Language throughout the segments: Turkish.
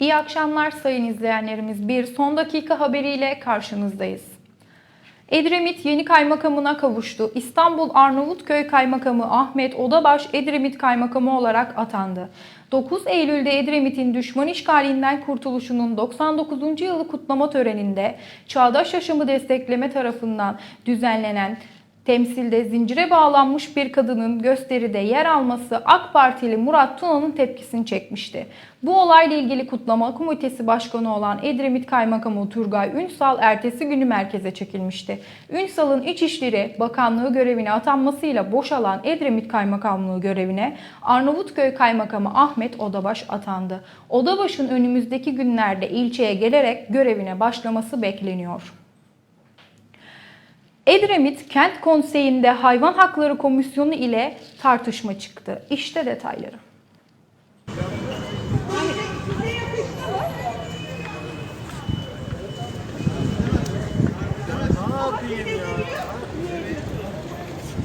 İyi akşamlar sayın izleyenlerimiz. Bir son dakika haberiyle karşınızdayız. Edremit yeni kaymakamına kavuştu. İstanbul Arnavutköy Kaymakamı Ahmet Odabaş Edremit Kaymakamı olarak atandı. 9 Eylül'de Edremit'in düşman işgalinden kurtuluşunun 99. yılı kutlama töreninde Çağdaş Yaşamı Destekleme tarafından düzenlenen Temsilde zincire bağlanmış bir kadının gösteride yer alması AK Partili Murat Tuna'nın tepkisini çekmişti. Bu olayla ilgili kutlama komitesi başkanı olan Edremit Kaymakamı Turgay Ünsal ertesi günü merkeze çekilmişti. Ünsal'ın İçişleri Bakanlığı görevine atanmasıyla boşalan Edremit Kaymakamlığı görevine Arnavutköy Kaymakamı Ahmet Odabaş atandı. Odabaş'ın önümüzdeki günlerde ilçeye gelerek görevine başlaması bekleniyor. Edremit Kent Konseyi'nde Hayvan Hakları Komisyonu ile tartışma çıktı. İşte detayları.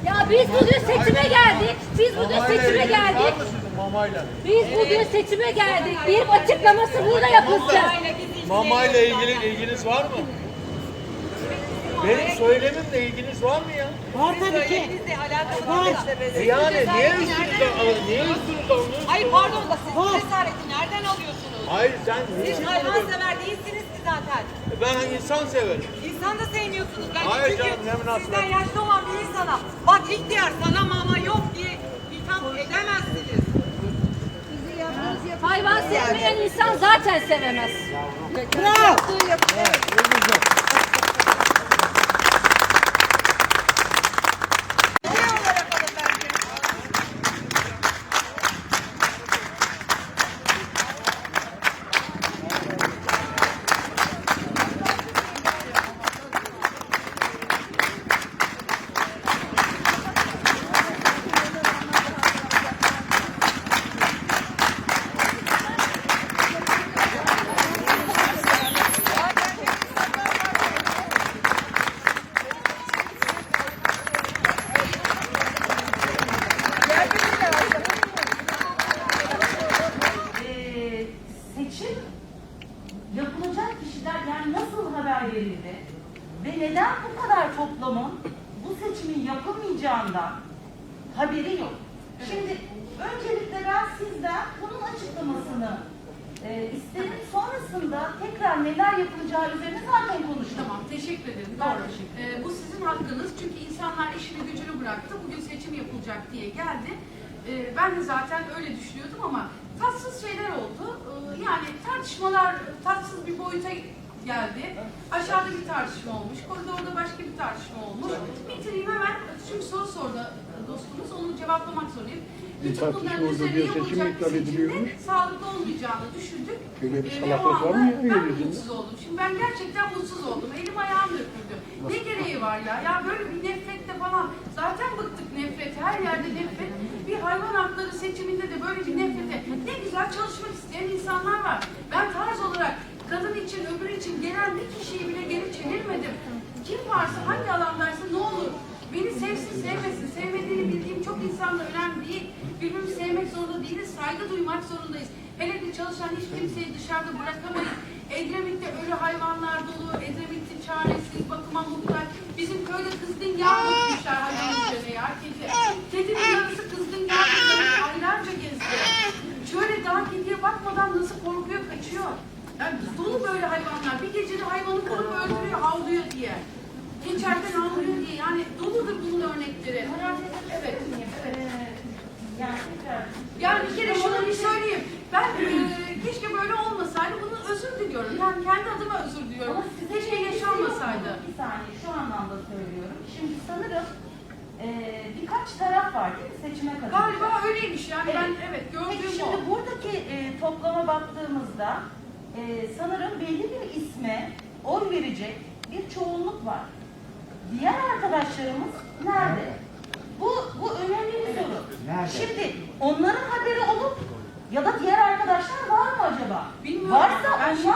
Ya biz bugün seçime geldik. Biz bugün seçime geldik. Mamayla. Biz bugün seçime geldik. Bir açıklaması burada yapılsın. Mamayla ilgili ilginiz var mı? Benim söylemimle ilginiz var mı ya? Var tabii ki. Var. E yani niye üstünüze alın? Niye üstünüze alıyorsunuz? Hayır pardon da siz bu cesareti nereden alıyorsunuz? Hayır sen Siz hayvansever değilsiniz ki zaten. Ben insan severim. İnsan da sevmiyorsunuz bence Hayır çünkü canım, ne münasebet. sizden yaşlı olan bir insana bak ihtiyar sana mama yok diye itham edemezsiniz. Hayvan sevmeyen insan zaten sevemez. Bravo. Ee, seçim yapılacak kişiler yani nasıl haber verildi ve neden bu kadar toplamın bu seçimin yapılmayacağından haberi yok. Şimdi öncelikle ben sizden bunun açıklamasını e, isterim. Sonrasında tekrar neler yapılacağı üzerine zaten konuşalım. Tamam, teşekkür ederim. Ben Doğru. teşekkür Ee, bu sizin hakkınız çünkü insanlar işini gücünü bıraktı. Bugün yapılacak diye geldi. Ee, ben de zaten öyle düşünüyordum ama tatsız şeyler oldu. Ee, yani tartışmalar tatsız bir boyuta geldi. Aşağıda bir tartışma olmuş, koridorda başka bir tartışma olmuş. Bitireyim hemen. Çünkü soru sordu dostumuz, onu cevaplamak zorundayım. Bütün tartışma bunların oldu üzerine diye seçim yapılacak bir iptal ediliyormuş. seçimde sağlıklı olmayacağını düşündük. Böyle bir Ee, ve salaklık var mı anda ya Ben yeryüzünde? mutsuz oldum. Şimdi ben gerçekten mutsuz oldum. Elim ayağım döküldü. Ne gereği var ya? Ya böyle bir nefrette falan. Zaten bıktık nefret. Her yerde nefret. Bir hayvan hakları seçiminde de böyle bir nefrete. Ne güzel çalışmak isteyen insanlar var. Ben tarz olarak kadın için, öbür için gelen bir kişiyi bile geri çevirmedim. Kim varsa, hangi alandaysa ne olur. Beni sevsin, sevmesin. Sevmediğini bildiğim çok insanla önemli değil. Birbirimizi sevmek zorunda değiliz. Saygı duymak zorundayız. Hele ki çalışan hiç kimseyi dışarıda bırakamayız. Edremit'te ölü hayvanlar dolu. Edremit'te çaresiz, bakıma muhtaç. Bizim köyde kızgın yağ dökmüşler hayvanın üzerine ya. Kedi. Kedinin yarısı kızgın yağ. Aylarca gezdi. Şöyle daha kediye bakmadan nasıl korkuyor, kaçıyor. Yani dolu böyle hayvanlar. Bir gecede hayvanı vurup öldürüyor, havlıyor diye. Geçerken ağlıyor diye. Yani doludur bunun örnekleri. Evet. evet. Yani bir kere şunu bir söyleyeyim. Ben e, keşke böyle olmasaydı. Bunun özür diliyorum. Yani kendi adıma özür diliyorum. Ama size şey yaşanmasaydı. Bir saniye şu anlamda söylüyorum. Şimdi sanırım e, birkaç taraf var değil mi seçime katılacak? Galiba öyleymiş yani ben evet Peki gördüğüm şimdi o. buradaki e, toplama baktığımızda e, sanırım belli bir isme oy verecek bir çoğunluk var. Diğer arkadaşlarımız nerede? Bu, bu önemli bir soru. Şimdi onların haberi olup ya da diğer arkadaşlar var mı acaba? Bilmiyorum. Varsa Ben onlar, şimdi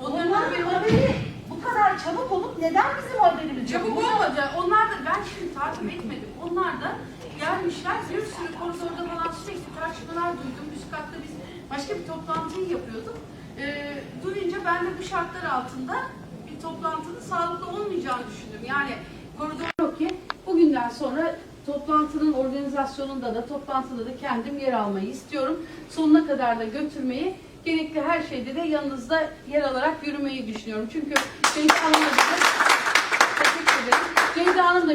onların onların haberi haberi, bu kadar çabuk olup neden bizim haberimiz yok? Çabuk Bunu- olmadı. Onlar da ben şimdi takip etmedim. Onlar da gelmişler bir sürü koridorda falan sürekli tartışmalar duydum. Üst katta biz başka bir toplantıyı yapıyorduk. e, duyunca ben de bu şartlar altında toplantının sağlıklı olmayacağını düşündüm. Yani koridor yok ki bugünden sonra toplantının organizasyonunda da toplantıda da kendim yer almayı istiyorum. Sonuna kadar da götürmeyi gerekli her şeyde de yanınızda yer alarak yürümeyi düşünüyorum. Çünkü Ceyda Hanım da bilir, teşekkür ederim. Ceyda Hanım da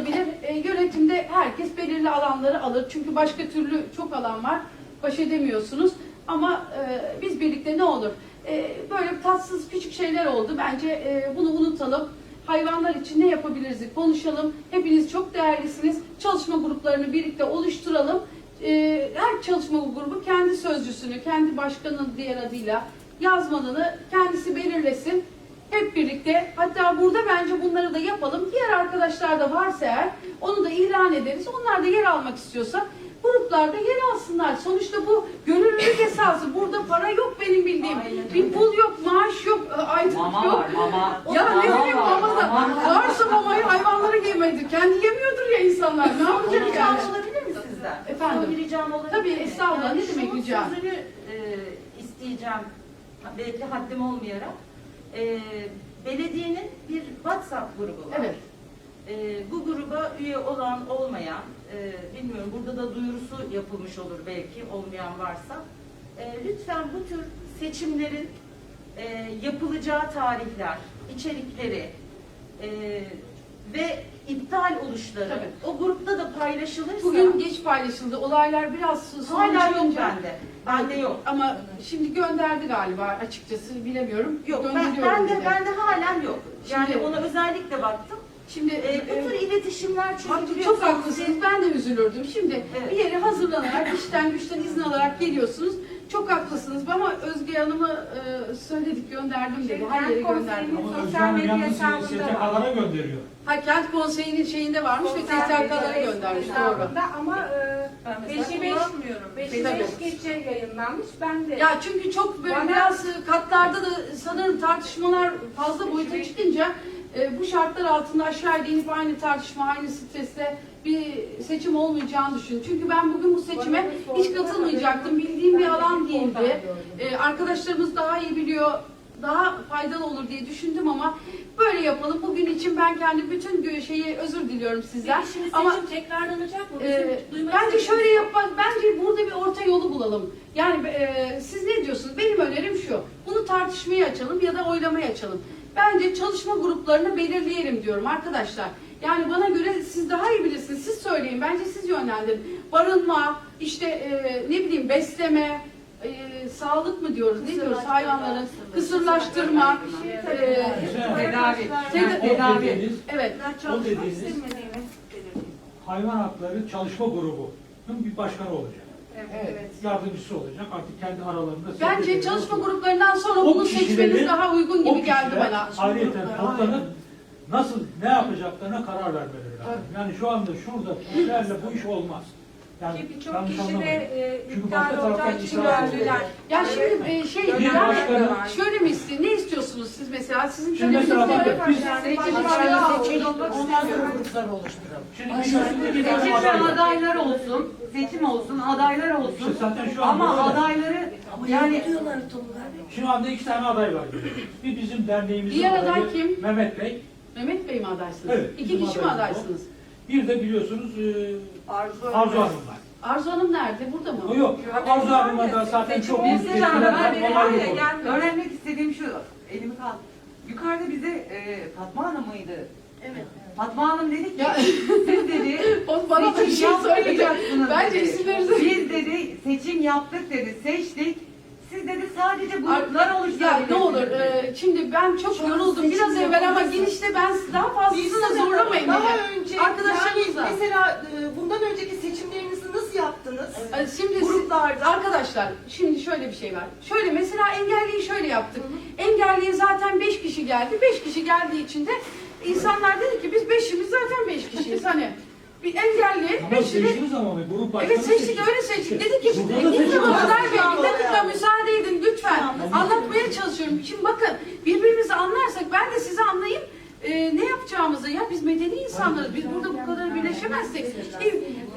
e, yönetimde herkes belirli alanları alır. Çünkü başka türlü çok alan var, baş edemiyorsunuz. Ama e, biz birlikte ne olur? E, böyle tatsız küçük şeyler oldu. Bence e, bunu unutalım. Hayvanlar için ne yapabiliriz konuşalım. Hepiniz çok değerlisiniz. Çalışma gruplarını birlikte oluşturalım. E, her çalışma grubu kendi sözcüsünü, kendi başkanının diğer adıyla yazmanını kendisi belirlesin. Hep birlikte hatta burada bence bunları da yapalım. Diğer arkadaşlar da varsa eğer onu da ilan ederiz. Onlar da yer almak istiyorsa gruplarda yer alsınlar. Sonuçta bu gönüllülük esası. Burada para yok benim bildiğim. Bir pul yok, maaş yok, e, aylık Mama yok. var, mama. Ya ne Mama bileyim var, mama da. mama. Varsa mamayı hayvanlara yemedi. Kendi yemiyordur ya insanlar. Ne yapacak Ricam yani? olabilir mi sizden? Efendim? Son bir ricam olabilir Tabii, estağfurullah. Ne demek şunun rica? sözünü e, isteyeceğim. Belki haddim olmayarak. E, belediyenin bir WhatsApp grubu var. Evet. E, bu gruba üye olan olmayan, e, bilmiyorum burada da duyurusu yapılmış olur belki olmayan varsa. E, lütfen bu tür seçimlerin e, yapılacağı tarihler, içerikleri e, ve iptal oluşları Tabii. o grupta da paylaşılırsa Bugün geç paylaşıldı. Olaylar biraz hala yok sonuçlanınca- bende. Bende yok. Ama şimdi gönderdi galiba açıkçası bilemiyorum. Yok ben, Gönderiyorum ben de dedi. ben de halen yok. Yani Şimdi- ona özellikle baktım. Şimdi E, e, bu tür iletişimler çünkü çok haklısınız. Ben de üzülürdüm. Şimdi Evet. bir yere hazırlanarak, işten güçten izin alarak geliyorsunuz. Çok haklısınız ama Özge Hanım'ı e, söyledik, gönderdim dedi. Her yere gönderdim. Ama Özcan Hanım yalnız STK'lara gönderiyor. Ha, kent konseyinin şeyinde varmış ve TSK'lara göndermiş. Doğru. Ama e, Ben mesela 5'i 5 kullanmıyorum. Beşi Tabii. beş geçe yayınlanmış. Ben de Ya çünkü çok böyle biraz katlarda da sanırım tartışmalar fazla boyuta çıkınca e, bu şartlar altında aşağı inip aynı tartışma, aynı streste bir seçim olmayacağını düşünüyorum. Çünkü ben bugün bu seçime hiç katılmayacaktım. Bildiğim bir alan değildi. E, arkadaşlarımız daha iyi biliyor, daha faydalı olur diye düşündüm ama böyle yapalım. Bugün için ben kendi bütün şeyi özür diliyorum sizden. Şimdi Ama tekrarlanacak mı? duymak bence şöyle yapmak, bence burada bir orta yolu bulalım. Yani e, siz ne diyorsunuz? Benim önerim şu. Bunu tartışmaya açalım ya da oylamaya açalım. Bence çalışma gruplarını belirleyelim diyorum arkadaşlar. Yani bana göre siz daha iyi bilirsiniz. Siz söyleyin. Bence siz yönlendirin. Barınma, işte e, ne bileyim besleme, e, sağlık mı diyoruz? Ne diyoruz hayvanların? Kısırlaştırma. e, Tedavi. Teda- O dediğiniz, evet. o dediğiniz hayvan hakları çalışma grubunun bir başkanı olacak. Evet. Yardımcısı olacak. Artık kendi aralarında Bence çalışma gruplarından sonra bunu seçmeniz daha uygun gibi geldi bana. Ayrıyeten toplanıp nasıl ne yapacaklarına karar vermeleri lazım. Yani şu anda şurada kişilerle bu iş olmaz. Yani Ki birçok yanlış kişi de e, Çünkü iptal başka taraftan olacağı için itiraz oluyor. gördüler. Ya şimdi e, şey Bir yani şöyle mi istiyor? Ne istiyorsunuz siz mesela? Sizin Şimdi mesela bakın ne? biz Seçim Ondan sonra grupları oluşturalım. şimdi biliyorsunuz bir tane Seçim aday var. adaylar olsun, seçim olsun, adaylar İşte olsun. zaten şu Ama adayları yani Şu anda iki tane aday var. Bir bizim derneğimizin Diğer aday kim? Mehmet Bey. Mehmet Bey mi adaysınız? Evet, İki bizim kişi mi adaysınız? Bir de biliyorsunuz e, Arzu, Arzu Hanım var. Arzu Hanım nerede? Burada mı? O yok. Arzu Hanım'a da zaten çok büyük var. yani öğrenmek istediğim şu, elimi kaldı. Yukarıda bize e, Fatma Hanım mıydı? Evet. Fatma Hanım dedi ki, Ya- siz dedi, O bana da bir şey seçim söyleyecek. yapmayacaksınız Bence dedi. isimlerinizi... Biz dedi, seçim yaptık dedi, seçtik. Siz dedi sadece gruplar Ya oluşturabilirsiniz. ne olur e, şimdi ben çok Şu an yoruldum biraz evvel ama yapamazsınız. girişte ben daha fazlasını da zorlamayın Daha beni. önce Arkadaşlarınızla. yani mesela e, bundan önceki seçimlerinizi nasıl yaptınız? Ee, Şimdi Gruplarda. arkadaşlar şimdi şöyle bir şey var. Şöyle mesela engelliyi şöyle yaptık. Engelliye zaten 5 kişi geldi. 5 kişi geldiği için de insanlar dedi ki biz beşimiz zaten 5 kişiyiz. Hani bir engelli Ama 5'ini seçtiniz ama bir grup başkanı Evet seçtik öyle seçtik. Dedi ki Burada da. Ömer Bey bir dakika müsaade edin lütfen. Anlatmaya çalışıyorum. Şimdi bakın birbirimizi anlarsak ben de sizi anlayayım. e, ne yapacağımızı ya biz medeni insanlarız. Biz burada bu kadar birleşemezsek. E,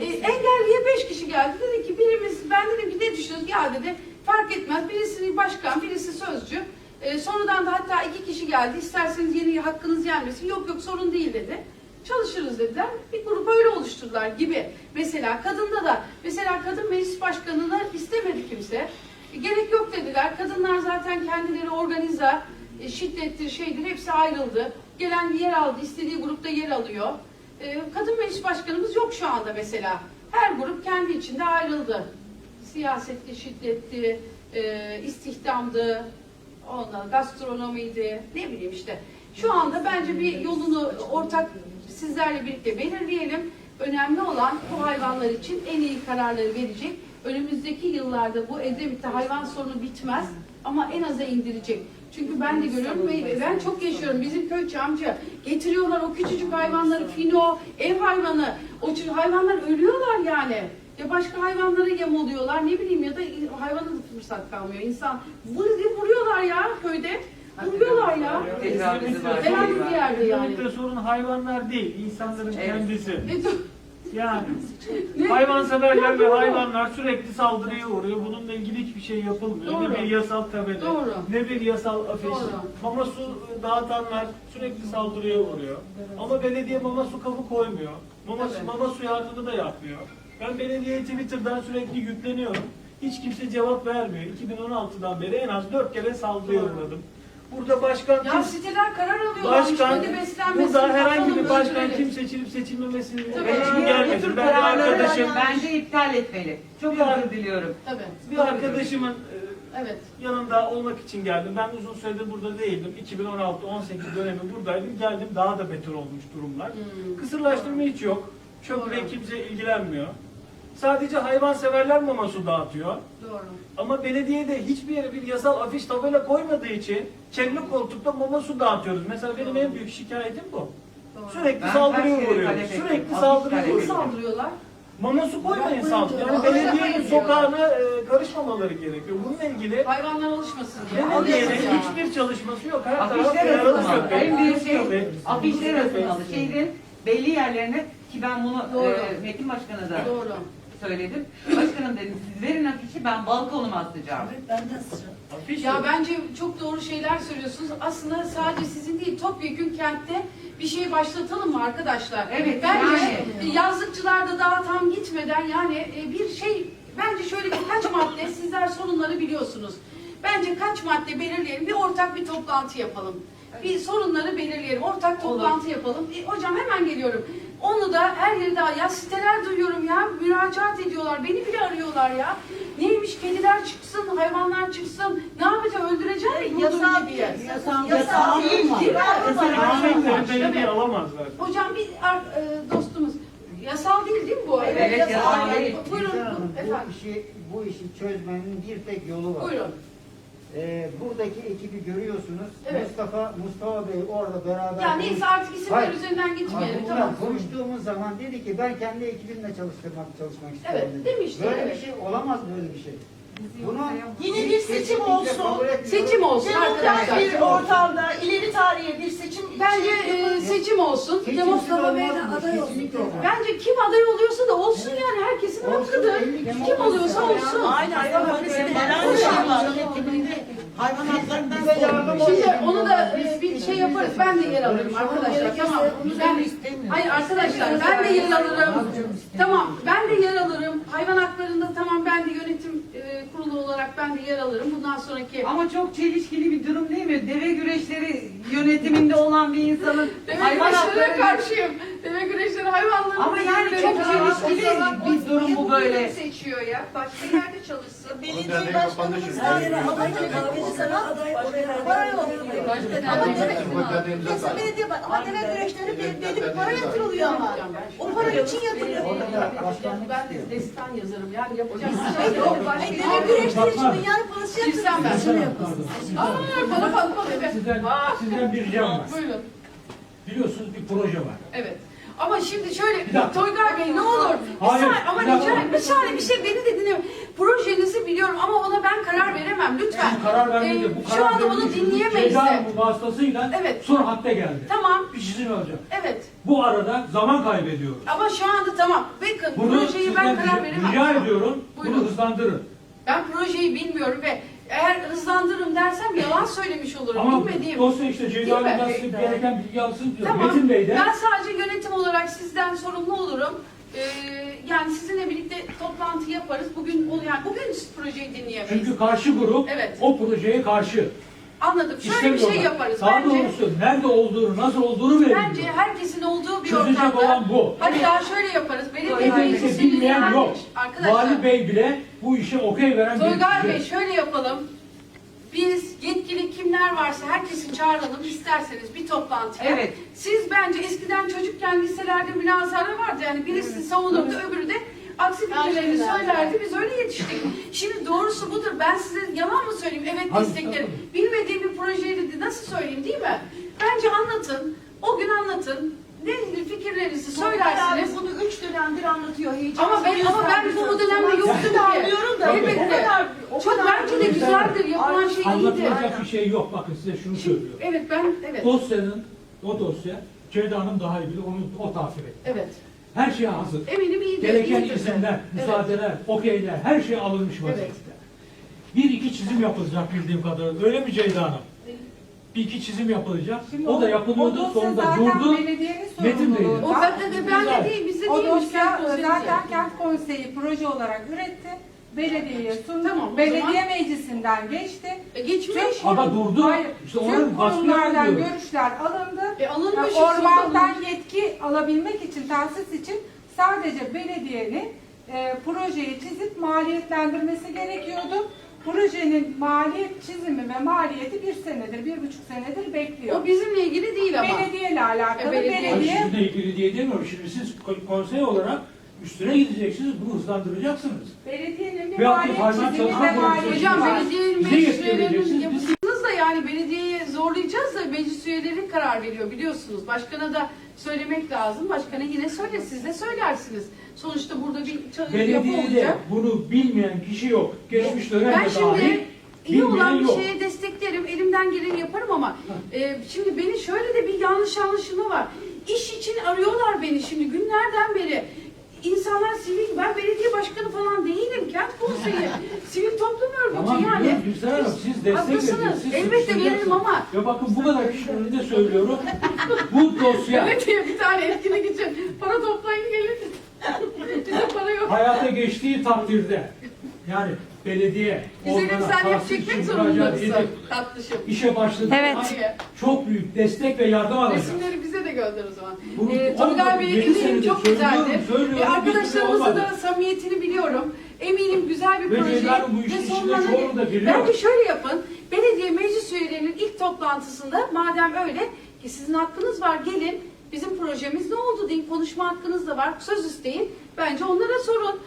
e, engelliye beş kişi geldi. Dedi ki birimiz ben dedim ki ne düşünüyorsunuz? Ya dedi Fark etmez. Birisi başkan, birisi sözcü. E, sonradan da hatta iki kişi geldi. İsterseniz yeni hakkınız gelmesin. Yok yok sorun değil dedi. Çalışırız dediler. Bir grup öyle oluşturdular gibi. Mesela kadında da mesela kadın meclis başkanını istemedi kimse. E, gerek yok dediler. Kadınlar zaten kendileri organize, e, şiddettir, şeydir hepsi ayrıldı. Gelen yer aldı, istediği grupta yer alıyor. E, kadın meclis başkanımız yok şu anda mesela. Her grup kendi içinde ayrıldı. Siyasetti, şiddetti, e, istihdamdı, ondan gastronomiydi, ne bileyim işte. Şu anda bence bir yolunu ortak sizlerle birlikte belirleyelim. Önemli olan bu hayvanlar için en iyi kararları verecek. Önümüzdeki yıllarda bu Edremit'te hayvan sorunu bitmez ama en aza indirecek. Çünkü ben de görüyorum ve ben çok yaşıyorum. Bizim köy Çamcı getiriyorlar o küçücük hayvanları, fino, ev hayvanı. O çocuk- hayvanlar ölüyorlar yani. Ya başka hayvanlara yem oluyorlar ne bileyim ya da hayvana fırsat kalmıyor. İnsan vur- vuruyorlar ya köyde. Vuruyorlar ya. Herhangi bir yerde yani. Kesinlikle sorun hayvanlar değil, insanların kendisi. E, dur. Yani hayvanseverler ve hayvanlar sürekli saldırıya uğruyor. Bununla ilgili hiçbir şey yapılmıyor. Doğru. Ne bir yasal tabela, Doğru. ne bir yasal afiş. Doğru. Mama su dağıtanlar sürekli saldırıya uğruyor. Ama belediye mama su kabı koymuyor. Mama, su, Evet. mama su yardımı da yapmıyor. Ben belediyeye Twitter'dan sürekli yükleniyorum. Hiç kimse cevap vermiyor. 2016'dan beri en az 4 kere saldırıya Doğru. uğradım. Burada başkan Ya kim- siteler karar alıyorlar. Başkan, beslenmesin. burada herhangi bir başkan kim seçilip seçilmemesi Tabii. için gelmedi. Bu tür Ben bir kararları arkadaşım, bence iptal etmeli. Çok özür diliyorum. Tabii. bir arkadaşımın e, Evet. yanında olmak için geldim. Ben uzun süredir burada değildim. 2016-18 dönemi buradaydım. Geldim daha da beter olmuş durumlar. Hmm. Kısırlaştırma hiç yok. Çöple Doğru. kimse ilgilenmiyor. Sadece hayvanseverler mama su dağıtıyor. Doğru. Ama belediyede hiçbir yere bir yasal afiş tabela koymadığı için kendi koltukta mama su dağıtıyoruz. Mesela benim en büyük şikayetim bu. Doğru. Sürekli Ben saldırıya uğruyoruz. Sürekli Afiş saldırıya uğruyoruz. saldırıyorlar? Mama su koymayın saldırı. Yani belediyenin sokağına e, karışmamaları gerekiyor. Bununla ilgili Hayvanlar alışmasın diye. belediyenin hiçbir çalışması yok. Her taraf Afişler yaralı asılmalı. köpek. En büyük şey köpek, afişler köpek. asılmalı. Şehrin belli yerlerine ki ben bunu Doğru. e, Metin Başkan'a da Doğru. Söyledim. Başkanım dedim siz verin afişi ben balkonuma asacağım. Afiş Ya bence çok doğru şeyler söylüyorsunuz. Aslında sadece sizin değil topyekun kentte bir şey başlatalım mı arkadaşlar? Evet, Bence yani. yazlıkçılar da daha tam gitmeden yani e, bir şey bence şöyle birkaç madde sizler sorunları biliyorsunuz. Bence kaç madde belirleyelim bir ortak bir toplantı yapalım. Bir sorunları belirleyelim. Ortak toplantı yapalım. E, hocam hemen geliyorum. Onu da her yerde ya siteler duyuyorum ya müracaat ediyorlar. Beni bile arıyorlar ya. Neymiş kediler çıksın, hayvanlar çıksın. Ne yapacağız? Öldüreceğiz mi? Yasal diye. Yasal, Yasal değil, mi? Ahmetleri belediye alamazlar. Hocam bir ar- e, dostumuz yasal değil değil mi bu? Evet, yasal değil. Buyurun. Efendim. bu işi, bu işi çözmenin bir tek yolu var. Buyurun. Ee, buradaki ekibi görüyorsunuz. Evet. Mustafa Mustafa Bey orada beraber. Ya neyse artık isimler Hayır. üzerinden gitmeyelim. Hayır, Tamam. Konuştuğumuz zaman dedi ki ben kendi ekibimle çalıştırmak çalışmak istiyorum. Evet, dedi. demişti, Böyle evet. bir şey olamaz böyle bir şey. Bunu Yine bir seçim olsun. Seçim olsun arkadaşlar. bir ortamda ileri tarihe bir seçim Bence e, seçim olsun. Demokrat olmaz Bey de aday olsun. Bence kim aday oluyorsa da olsun yani herkesin Olsun, hakkıdır. Kim oluyorsa var ya. olsun. Aynı hayvan hakları hayvan haklarından Bize yardım Şimdi onu da e, bir şey yaparız. Ben de yer alırım arkadaşlar. Tamam. Ben, hayır arkadaşlar ben de yer alırım. Tamam ben de yer alırım. Hayvan haklarında tamam ben de yönetim kurulu olarak ben de yer alırım. Bundan sonraki Ama çok çelişkili bir durum değil mi? Deve güreşleri yönetiminde olan bir insanın Deve hayvan güreşlerine hakları... karşıyım. Deve güreşleri hayvanların... Ama yani çok çelişkili bir durum bu böyle. seçiyor ya. Başka yerde çalışsın. belediye başkanımız her yere aday kahveci sana aday oraya deve Mesela belediye bak ama deve güreşleri belli bir para yatırılıyor ama. O para için yatırılıyor. Ben de destan yazarım yani yapacağım şey yok. Hayır deve güreşleri için dünyada parası yatırılıyor. ben. Aa, bana bak evet. Sizden, sizden bir ricam var. Buyurun. Biliyorsunuz bir proje var. Evet. Ama şimdi şöyle. Toygar Bey ne olur bir Hayır, saniye ama rica bir saniye bir şey beni de dinleyin. Projenizi biliyorum ama ona ben karar veremem lütfen. Bu karar vermedi. Ee, Bu şu karar anda onu verilmiş. dinleyemeyiz Ceza de. Hanım'ın vasıtasıyla Evet. son hatta geldi. Tamam. Bir sizin olacak. Evet. Bu arada zaman kaybediyoruz. Ama şu anda tamam. Bakın Bunu projeyi ben karar veremem. rica ediyorum. Buyurun. Bunu hızlandırın. Ben projeyi bilmiyorum ve eğer hızlandırırım dersem yalan söylemiş olurum. Ama Bilmediğim. dosya işte size gereken bilgi alsın diyor. Tamam. Metin Bey de Ben sadece yönetim olarak sizden sorumlu olurum. Ee, yani sizinle birlikte toplantı yaparız. Bugün ol yani bugün projeyi dinleyemeyiz. çünkü karşı grup Evet. o projeye karşı. Anladım. Şöyle bir şey İstemiyorlar. yaparız. Daha bence doğrusu nerede olduğunu, nasıl olduğunu bile bence herkesin olduğu bir Çözecek ortamda. olan bu. Hatta şöyle yaparız. Belediye meclisi bilmeyen yok. Arkadaşlar. Vali Bey bile bu işe okey veren bir Toygar kişi. Bey şöyle yapalım. Biz yetkili kimler varsa herkesi çağıralım isterseniz bir toplantıya. Evet. Siz bence eskiden çocukken liselerde münazara vardı. Yani birisi savunurdu öbürü de aksi fikirlerini söylerdi. Biz öyle yetiştik. Şimdi doğrusu budur. Ben size yalan mı söyleyeyim? Evet Hayır, desteklerim. tabii. Bilmediğim bir projeyi de nasıl söyleyeyim değil mi? Bence anlatın. O gün anlatın. Ne fikirlerinizi söylersiniz. bunu üç dönemdir anlatıyor. Ama ben ama ben bu o dönemde yoktum ki. anlıyorum da. Elbette. O kadar, o Çok kadar bence de güzeldir. Yapılan şey iyidir. Anlatılacak bir şey yok. Bakın size şunu söylüyorum. Evet ben evet. Dosyanın, o dosya Ceyda Hanım daha iyi bilir, onu o takip etti. Evet. Her şey hazır. Eminim iyidir. Gereken iyidir. izinler, müsaadeler, okeyler, her şey alınmış vaziyette. Bir iki çizim yapılacak bildiğim kadarıyla. Öyle mi Ceyda Hanım? Bir iki çizim yapılacak. Şimdi o da o yapılıyordu, dosya sonra da zaten durdu. belediyenin Metin Bey'di. O zaten de ben de değil, bize O değilmiş. dosya zaten kent konseyi proje olarak üretti. Belediyeye sundu. Tamam, o Belediye zaman- meclisinden geçti. E, geçmiş. Tüm- Ama durdu. Hayır. İşte Tüm onun baskı kurumlardan görüşler alındı. E, alınmış. Yani Ormandan yetki alabilmek için, tahsis için sadece belediyenin e, projeyi çizip maliyetlendirmesi gerekiyordu. Projenin maliyet çizimi ve maliyeti bir senedir, bir buçuk senedir bekliyor. O bizimle ilgili değil ama. Belediyeyle alakalı. E, belediye- Hayır, belediye sizinle ilgili diye demiyorum. Şimdi siz ko- konsey olarak üstüne gideceksiniz, bunu hızlandıracaksınız. Belediyenin bir Veyahut maliyet hayvan çizimi çalışma konusunda- Hocam var. belediye Bize meclis üyelerinin vereceksiniz. yapısınız da yani belediyeye zorlayacağız da meclis üyeleri karar veriyor biliyorsunuz. Başkana da söylemek lazım. Başkana yine söyler. Siz de söylersiniz. Sonuçta burada bir ça- yapı Belediyede olacak. bunu bilmeyen kişi yok. Geçmiş Ben dönemde şimdi dahil iyi olan bir yok. şeye desteklerim, elimden geleni yaparım ama e, şimdi beni şöyle de bir yanlış anlaşılma var. İş için arıyorlar beni şimdi günlerden beri. İnsanlar sivil, ben belediye başkanı falan değilim, kent konseyi, sivil toplum örgütü Tamam yani. biliyorum Gülseren Hanım siz destek Haklısınız. veriyorsunuz. Siz Elbette suçlayacaksınız. veririm ama- Ya bakın bu kadar kişinin önünde söylüyorum. bu dosya Evet diye bir tane etkinlik için para toplayın gelin. Bize para yok. hayata geçtiği takdirde yani belediye Güzelim ormana sen hep tahsis için çekmek müracaat zorundasın edip tatlışım. işe başladığı Evet. an çok büyük destek ve yardım alacak. Resimleri bize gönder o zaman. Bunu- Ee, onu Tolga da Bey'e senedir çok güzeldi. söylüyorum, Ee, türlü arkadaşlarımızın da samimiyetini biliyorum. Eminim güzel bir Ve proje. Bu ve biliyor. Bence şöyle yapın. Belediye meclis üyelerinin ilk toplantısında madem öyle ki sizin hakkınız var gelin bizim projemiz ne oldu deyin konuşma hakkınız da var söz isteyin. Bence onlara sorun.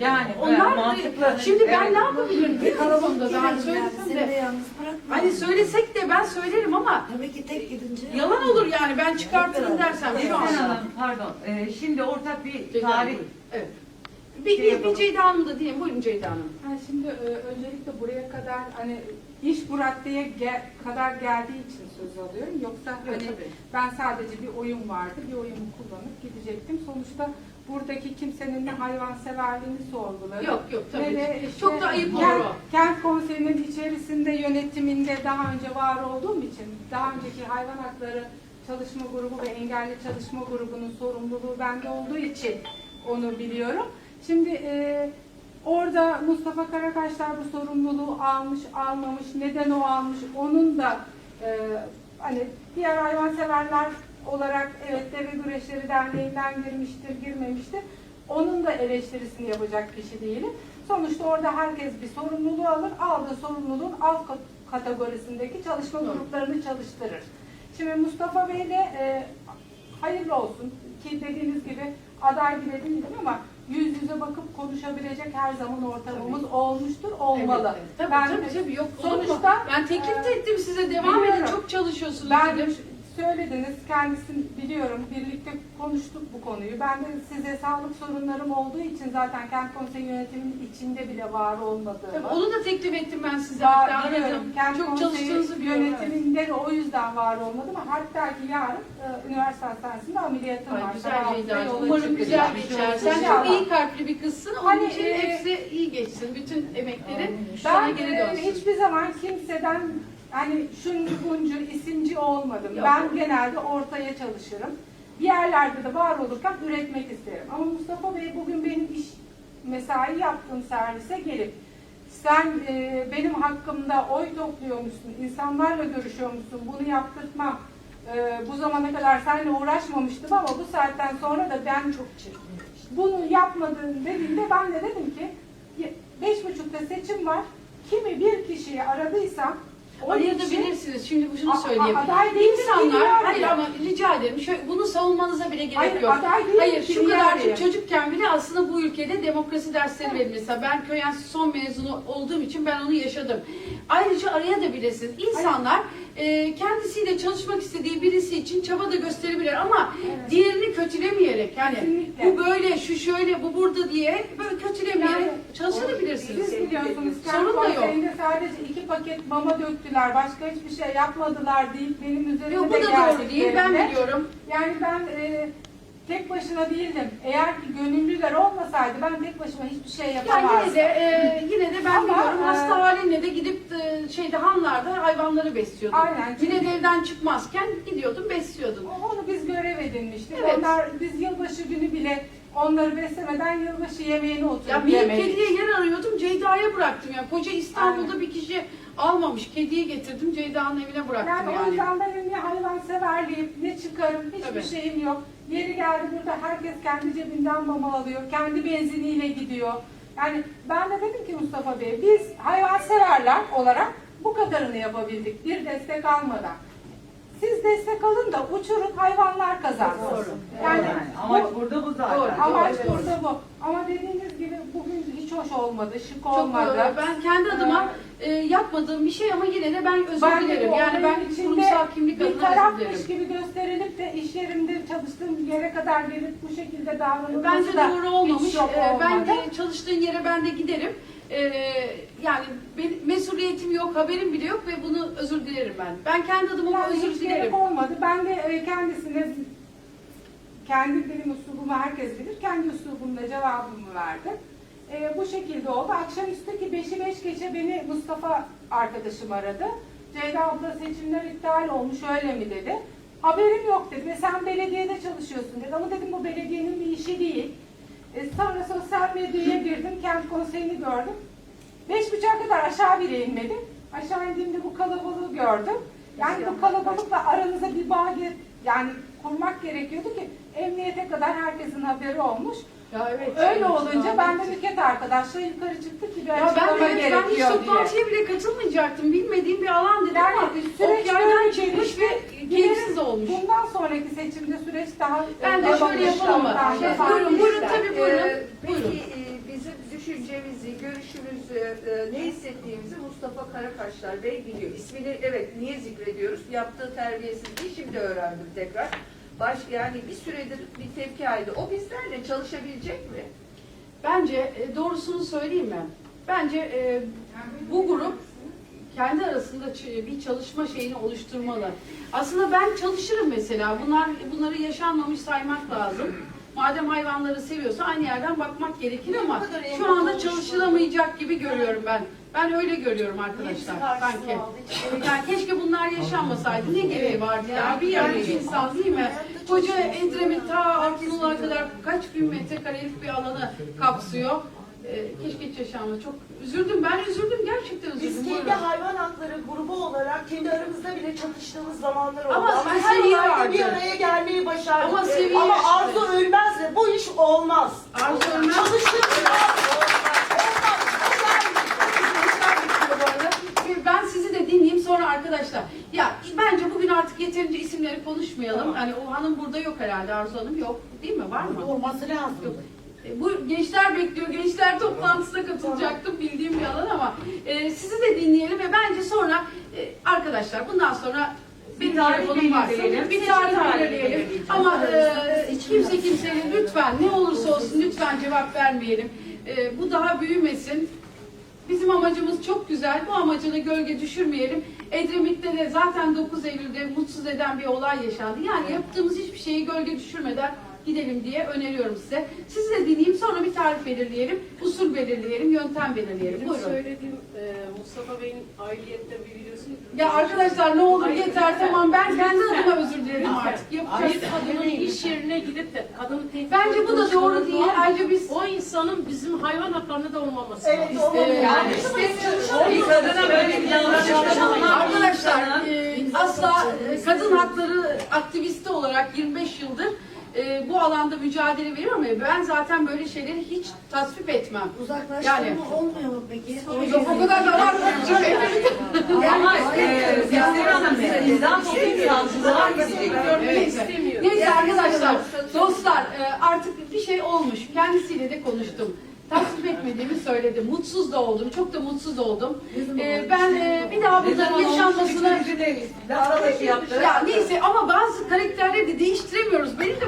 Yani Onlar mantıklı. şimdi ben ne yapabilirim bir konuda daha söylesem de. yalnız bırakma. Hani söylesek de ben söylerim ama Tabii ki tek gidince. yalan olur yani ben çıkartırım dersem şu. Hanım pardon. Ee, şimdi ortak bir Ceyda tarih Hanım. Evet. Bir, Şey bir, bir yapalım. Ceyda Hanım da diyeyim. Buyurun Ceyda Hanım. Ha, şimdi e, öncelikle buraya kadar hani iş bu raddeye gel- kadar geldiği için söz alıyorum. Yoksa Evet, hani tabii. ben sadece bir oyun vardı. Bir oyumu kullanıp gidecektim. Sonuçta buradaki kimsenin ne hayvanseverliğini sorgularım. Yok yok tabii. Ne de işte Çok da ayıp olur kent, o. kent konseyinin içerisinde yönetiminde daha önce var olduğum için daha önceki hayvan hakları çalışma grubu ve engelli çalışma grubunun sorumluluğu bende olduğu için onu biliyorum. Şimdi e, orada Mustafa Karakaşlar bu sorumluluğu almış, almamış, neden o almış, onun da e, hani diğer hayvanseverler olarak evet Deve Güreşleri Derneği'nden girmiştir, girmemiştir. Onun da eleştirisini yapacak kişi değilim. Sonuçta orada herkes bir sorumluluğu alır, aldığı sorumluluğun alt kat- kategorisindeki çalışma gruplarını çalıştırır. Şimdi Mustafa Bey de e, hayırlı olsun ki dediğiniz gibi aday bile değilim ama yüz yüze bakıp konuşabilecek her zaman ortamımız olmuştur, olmalı. Evet, evet. Tabii, Ben- tabii tabii yok. olur mu? Sonuçta ben teklif de ettim size devam edin çok çalışıyorsunuz ben dedim. Söylediniz kendisi biliyorum. Birlikte konuştuk bu konuyu. Ben de size sağlık sorunlarım olduğu için zaten kent konseyi yönetiminin içinde bile var olmadığımı. Tabii onu da teklif ettim ben size. Var, Hatta biliyorum. aradım. Kent Çok çalıştığınızı evet. yönetiminde de o yüzden var olmadım. Hatta ki yarın e, üniversite hastanesinde ameliyatım Ay var. güzel yola Umarım güzel geçer. Sen çok iyi kalpli bir kızsın. Onun Hani, için e, hepsi iyi geçsin. Bütün emeklerin sana Ben geri e, dönsün. hiçbir zaman kimseden hani şuncu buncu isimci olmadım. Yok. Ben genelde ortaya çalışırım. Bir yerlerde de var olurken üretmek isterim. Ama Mustafa Bey bugün benim iş mesai yaptığım servise gelip sen e, benim hakkımda oy topluyormuşsun, insanlarla görüşüyormuşsun, bunu yaptırtmam. E, bu zamana kadar seninle uğraşmamıştım ama bu saatten sonra da ben çok bunu yapmadın dediğinde ben de dedim ki "Ye- beş buçukta seçim var. Kimi bir kişiyi aradıysam o kişi- Arayabilirsiniz. Şimdi şunu söyleyeyim. aday değil, İnsanlar, hayır ama rica ederim. Şöyle, bunu savunmanıza bile gerek Hayır, yok. aday değil, hayır, şu kadar arıyor. çocukken bile aslında bu ülkede demokrasi dersleri verilmiş. Mesela ben köy enstitüsü son mezunu olduğum için ben onu yaşadım. Ayrıca arayabilirsiniz. İnsanlar e, kendisiyle çalışmak istediği birisi için çaba da gösterebilir ama diğerini kötülemeyerek yani Kesinlikle. bu böyle, şu şöyle, bu burada diye böyle kötülemeyerek Yani çalışabilirsiniz. Siz biliyorsunuz Sorun da yok. sadece iki paket mama döktüler. Başka hiçbir şey yapmadılar deyip benim üzerime Yok bu da doğru değil. Ben biliyorum. Yani ben e, tek başına değildim. Eğer ki gönüllüler olmasaydı ben tek başıma hiçbir şey Yani yapamazdım. yine de e, yine de ben Ama, biliyorum e, hasta halinle de gidip e, şeyde hanlarda hayvanları besliyordum. Aynen. Yine de evden çıkmazken gidiyordum besliyordum. Onu biz görev edinmiştik. Evet. Onlar biz yılbaşı günü bile onları beslemeden yılbaşı yemeğini oturup Ya bir kediye yer arıyordum Ceyda'ya bıraktım ya. Koca İstanbul'da bir kişi almamış. Kediyi getirdim Ceyda'nın evine bıraktım Yani, o yani. yüzden benim ne hayvanseverliğim, ne çıkarım, hiçbir Tabii. şeyim yok. Yeri geldi burada herkes kendi cebinden mama alıyor, kendi benziniyle gidiyor. Yani ben de dedim ki Mustafa Bey, biz hayvanseverler olarak bu kadarını yapabildik, bir destek almadan. Siz destek alın da uçurun hayvanlar kazansın. Yani Amaç bu, burada bu zaten. Doğru. amaç burada bu. Ama dediğiniz gibi bugün hiç hoş olmadı, şık Çok olmadı. e, ben kendi adıma e, yapmadığım bir şey ama yine de ben özür Ben de dilerim. bu Yani ben içinde kurumsal kimlik bir adına özür tarafmış dilerim. gibi gösterilip de iş yerimde çalıştığım yere kadar gelip bu şekilde davranılması Bence da doğru olmamış. hiç yok Ee, ben olmadı. de çalıştığın yere ben de giderim. Ee, yani benim mesuliyetim yok, haberim bile yok ve bunu özür dilerim ben. Ben kendi adıma Yani özür hiç dilerim. gerek olmadı. Ben de e, kendisine kendi benim üslubumu herkes bilir. Kendi üslubumda cevabımı verdim. E, bu şekilde oldu. Akşamüstü ki 5'i 5 geçe beni Mustafa arkadaşım aradı. Ceyda abla seçimler iptal olmuş öyle mi dedi. Haberim yok dedi ve sen belediyede çalışıyorsun dedi. Ama dedim bu belediyenin bir işi değil. E, sonra sosyal medyaya girdim. Kent konseyini gördüm. Beş buçuğa kadar aşağı bile inmedim. Aşağı indiğimde bu kalabalığı gördüm. Yani bu kalabalıkla aranıza bir bağ yani kurmak gerekiyordu ki emniyete kadar herkesin haberi olmuş. Ya evet. Öyle olunca ben de. Nüket arkadaşla yukarı çıktık ki bir Ya ben açıklama de ben hiç gerekiyor diye. toplantıya bile katılmayacaktım. Bilmediğim bir alan dedim Yani ama süreç ok yaydan böyle çıkmış gelişti. ve keyifsiz olmuş. Bundan sonraki seçimde süreç daha Ben de şöyle yapalım mı? Şey, buyurun, buyurun, tabii, buyurun. Ee, Buyurun. Peki e, bizim düşüncemizi, görüşümüzü, e, ne hissettiğimizi Mustafa Karakaşlar Bey biliyor. İsmini evet niye zikrediyoruz? Yaptığı terbiyesizliği şimdi öğrendim tekrar. Baş, yani bir süredir bir tepki aldı. O bizlerle çalışabilecek mi? Bence e, doğrusunu söyleyeyim mi? Bence e, bu grup kendi arasında ç- bir çalışma şeyini oluşturmalı. Aslında ben çalışırım mesela. Bunlar bunları yaşanmamış saymak lazım. Madem hayvanları seviyorsa aynı yerden bakmak gerekir ama şu anda çalışılamayacak gibi görüyorum ben. Ben öyle görüyorum arkadaşlar sanki. Yani keşke bunlar yaşanmasaydı. Ne gereği vardı ya? Bir yerli insan değil mi? Koca Edremit ta Altınoluk'a kadar kaç bin metrekarelik bir alanı kapsıyor. Ee, keşke hiç yaşanmadı. Çok üzüldüm. Ben üzüldüm. Gerçekten üzüldüm. Biz kendi Buyurun. hayvan hakları grubu olarak kendi aramızda bile çatıştığımız zamanlar oldu. Ama Ama, her seviye bir araya gelmeyi başardık. Ama seviye Ama işte. arzu ölmez de bu iş olmaz. Arzu ölmez. Çalıştık ya. Ben sizi de dinleyeyim sonra arkadaşlar. Ya bence bugün artık yeterince isimleri konuşmayalım. Hani o hanım burada yok herhalde Arzu Hanım yok. Değil mi? Var mı? Olması lazım. Yok. E, Bu gençler bekliyor. Gençler toplantısına katılacaktım bildiğim bir alan ama e, sizi de dinleyelim ve bence sonra e, arkadaşlar bundan sonra tarih telefonum var. Bir tarih belirleyelim. Ama e, kimse kimseye lütfen ne olursa olsun lütfen cevap vermeyelim. E, bu daha büyümesin. Bizim amacımız çok güzel. Bu amacına gölge düşürmeyelim. Edremit'te de zaten 9 Eylül'de mutsuz eden bir olay yaşandı. Yani yaptığımız hiçbir şeyi gölge düşürmeden gidelim diye öneriyorum size. Sizi de dinleyeyim sonra bir tarif belirleyelim, usul belirleyelim, yöntem belirleyelim. Benim Buyurun. söylediğim e, Mustafa Bey'in aidiyette bir videosu. Ya arkadaşlar ne olur Hayır, yeter tamam ben kendi adıma özür dilerim artık. Bir Yapacağız. kadının iş yerine gidip de kadını tehdit Bence bu da doğru değil. Ayrıca biz o insanın bizim hayvan haklarını da olmaması Evet, lazım. olmalı. Yani Bir kadına böyle bir davranış Arkadaşlar e, asla e, kadın hakları aktivisti olarak 25 yıldır e, bu alanda mücadele veriyorum ya ben zaten böyle şeyleri hiç tasvip etmem. Uzaklaştırma Yani olmuyor mu peki? yok o kadar da var. Ama e, Yasemin Hanım bizden dolayı savcılığa gidecek. Neyse. Neyse arkadaşlar, dostlar e, artık bir şey olmuş. Kendisiyle de konuştum. Tasvip etmediğimi söyledim. Mutsuz da oldum. Çok da mutsuz oldum. E, ben e, bir daha bunların yaşanmasını... Yaptı. Ya neyse ama bazı karakterleri de değiştiremiyoruz. Benim de